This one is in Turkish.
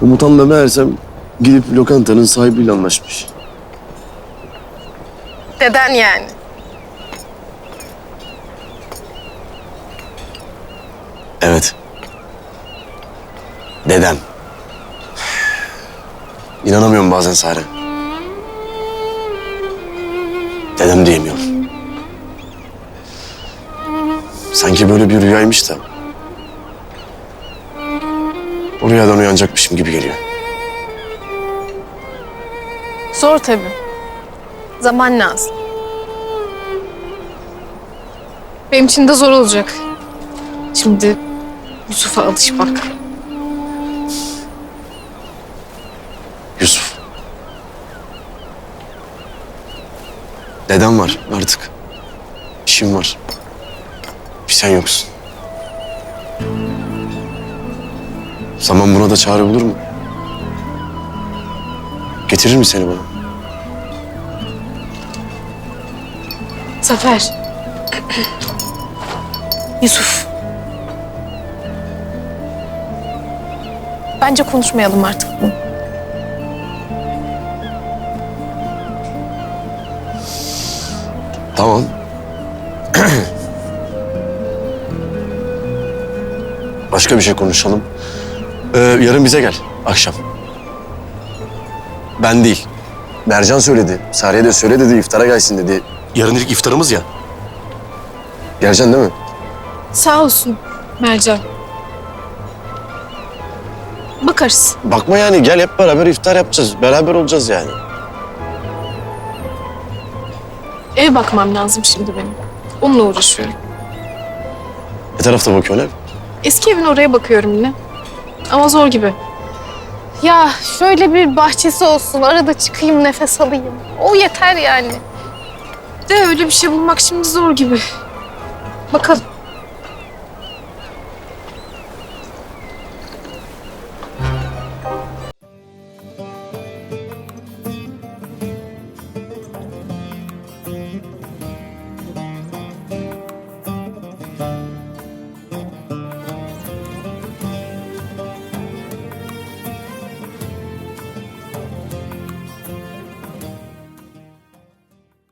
Komutanla meğersem gidip lokantanın sahibiyle anlaşmış. Deden yani. Evet. Dedem. İnanamıyorum bazen Sare. Dedem diyemiyorum. Sanki böyle bir rüyaymış da. O rüyadan uyanacakmışım gibi geliyor. Zor tabii. Zaman lazım. Benim için de zor olacak. Şimdi Yusuf'a alışmak. Yusuf. Dedem var artık. İşim var. Bir sen yoksun. Zaman buna da çare bulur mu? Getirir mi seni bana? Zafer. Yusuf. Bence konuşmayalım artık bunu. Tamam. Başka bir şey konuşalım. Ee, yarın bize gel, akşam. Ben değil. Mercan söyledi. Sariye de söyle dedi, iftara gelsin dedi. Yarın ilk iftarımız ya. Geleceksin değil mi? Sağ olsun Mercan. Bakarız. Bakma yani, gel hep beraber iftar yapacağız. Beraber olacağız yani. Ev bakmam lazım şimdi benim. Onunla uğraşıyorum. Ne tarafta bakıyorsun ev? Eski evin oraya bakıyorum yine. Ama zor gibi. Ya şöyle bir bahçesi olsun. Arada çıkayım nefes alayım. O yeter yani. De öyle bir şey bulmak şimdi zor gibi. Bakalım.